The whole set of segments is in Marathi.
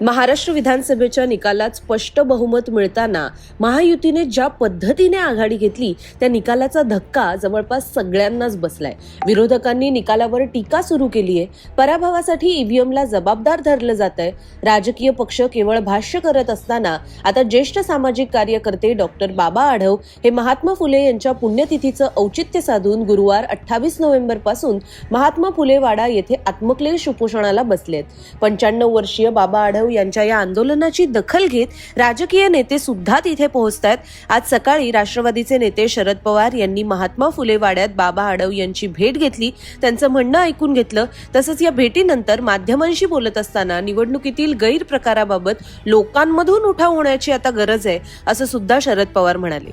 महाराष्ट्र विधानसभेच्या निकालात स्पष्ट बहुमत मिळताना महायुतीने ज्या पद्धतीने आघाडी घेतली त्या निकालाचा धक्का जवळपास सगळ्यांनाच बसलाय. विरोधकांनी निकालावर टीका सुरू केली आहे पराभवासाठी ईव्हीएमला जबाबदार धरलं जात आहे राजकीय पक्ष केवळ भाष्य करत असताना आता ज्येष्ठ सामाजिक कार्यकर्ते डॉक्टर बाबा आढव हे महात्मा फुले यांच्या पुण्यतिथीचं औचित्य साधून गुरुवार अठ्ठावीस नोव्हेंबरपासून महात्मा फुले वाडा येथे आत्मक्लेश उपोषणाला बसलेत. पंच्याण्णव वर्षीय बाबा आढव यांच्या या आंदोलनाची दखल घेत राजकीय नेते सुद्धा तिथे पोहोचतायत. आज सकाळी राष्ट्रवादीचे नेते शरद पवार यांनी महात्मा फुले वाड्यात बाबा आडव यांची भेट घेतली. त्यांचं म्हणणं ऐकून घेतलं. तसंच या भेटीनंतर माध्यमांशी बोलत असताना निवडणुकीतील गैरप्रकाराबाबत लोकांमधून उठाव होण्याची आता गरज आहे असं सुद्धा शरद पवार म्हणाले.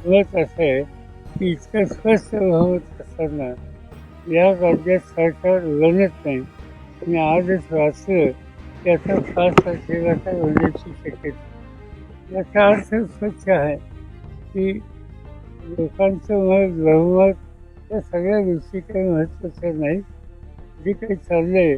इतकं असताना या राज्यात सरकार लढत नाही. मी आजच वाचलं त्याचा वैसा होने होण्याची शक्यता याचा अर्थ स्वच्छ है कि लोकांचं मत बहुमत या सगळ्या गोष्टी काही महत्त्वाच्या नाही जे काही चाललंय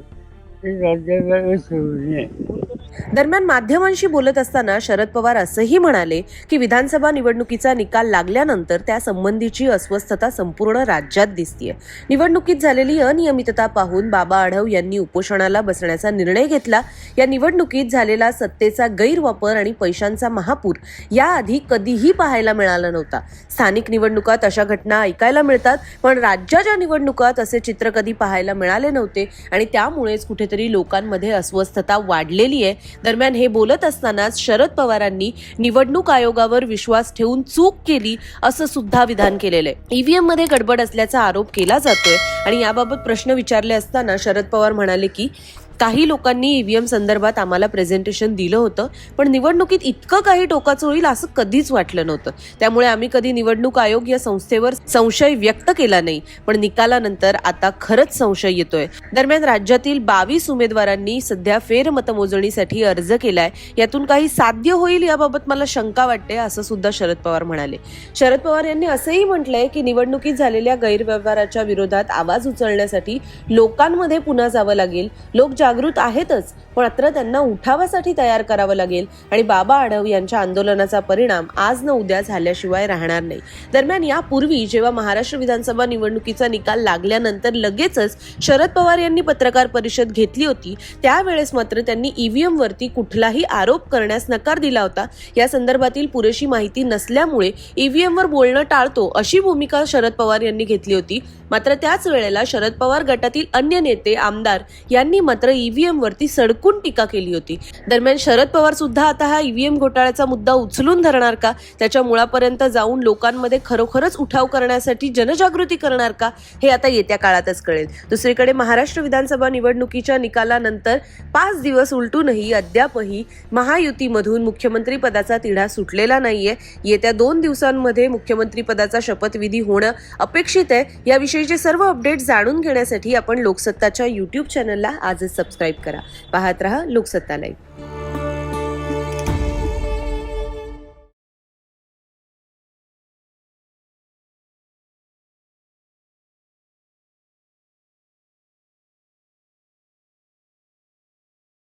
ते राज्याला अशोभनीय आहे दरम्यान माध्यमांशी बोलत असताना शरद पवार असंही म्हणाले की विधानसभा निवडणुकीचा निकाल लागल्यानंतर त्या संबंधीची अस्वस्थता संपूर्ण राज्यात दिसतीये. निवडणुकीत झालेली अनियमितता पाहून बाबा आढव यांनी उपोषणाला बसण्याचा निर्णय घेतला. या निवडणुकीत झालेला सत्तेचा गैरवापर आणि पैशांचा महापूर याआधी कधीही पाहायला मिळाला नव्हता. स्थानिक निवडणुकात अशा घटना ऐकायला मिळतात पण राज्याच्या निवडणुकात असे चित्र कधी पाहायला मिळाले नव्हते आणि त्यामुळेच कुठेतरी लोकांमध्ये अस्वस्थता वाढलेली आहे दरम्यान हे बोलत असतानाच शरद पवारांनी निवडणूक आयोगावर विश्वास ठेवून चूक केली असं सुद्धा विधान केलेलं आहे. ईव्हीएममध्ये गडबड असल्याचा आरोप केला जातोय. आणि याबाबत प्रश्न विचारले असताना शरद पवार म्हणाले की काही लोकांनी ईव्हीएम संदर्भात आम्हाला प्रेझेंटेशन दिलं होतं पण निवडणुकीत इतकं काही टोकाचं होईल असं कधीच वाटलं नव्हतं. त्यामुळे आम्ही कधी निवडणूक आयोग या संस्थेवर संशय व्यक्त केला नाही पण निकालानंतर आता खरंच संशय येतोय. दरम्यान राज्यातील बावीस उमेदवारांनी सध्या फेरमतमोजणीसाठी अर्ज केलाय. यातून काही साध्य होईल याबाबत मला शंका वाटते असं सुद्धा शरद पवार म्हणाले. शरद पवार यांनी असंही म्हटलंय की निवडणुकीत झालेल्या गैरव्यवहाराच्या विरोधात आवाज उचलण्यासाठी लोकांमध्ये पुन्हा जावं लागेल. लोक जागृत आहेतच मात्र त्यांना उठावासाठी तयार करावं लागेल. आणि बाबा आढव यांच्या आंदोलनाचा परिणाम आज न उद्या झाल्याशिवाय राहणार नाही. दरम्यान यापूर्वी जेव्हा महाराष्ट्र विधानसभा निवडणुकीचा निकाल लागल्यानंतर लगेचच शरद पवार यांनी पत्रकार परिषद घेतली होती त्यावेळेस मात्र त्यांनी ईव्हीएम वरती कुठलाही आरोप करण्यास नकार दिला होता. या संदर्भातील पुरेशी माहिती नसल्यामुळे ईव्हीएम वर बोलणं टाळतो अशी भूमिका शरद पवार यांनी घेतली होती. मात्र त्याच वेळेला शरद पवार गटातील अन्य नेते आमदार यांनी मात्र ईव्हीएम वरती सडकून टीका केली होती. दरम्यान शरद पवार सुद्धा आता हा ईव्हीएम घोटाळ्याचा मुद्दा उचलून धरणार का? त्याच्या मुळापर्यंत जाऊन लोकांमध्ये खरोखरच उठाव करण्यासाठी जनजागृती करणार का? हे आता येत्या काळातच कळेल. दुसरीकडे महाराष्ट्र विधानसभा निवडणुकीच्या निकालानंतर पाच दिवस उलटूनही अद्यापही महायुतीमधून मुख्यमंत्री पदाचा तिढा सुटलेला नाहीये. येत्या दोन दिवसांमध्ये मुख्यमंत्री पदाचा शपथविधी होणं अपेक्षित आहे. याविषयीचे सर्व अपडेट जाणून घेण्यासाठी आपण लोकसत्ताच्या युट्यूब चॅनलला आजच सबस्क्राईब करा. पाहत रहा लोकसत्ता लाईव्ह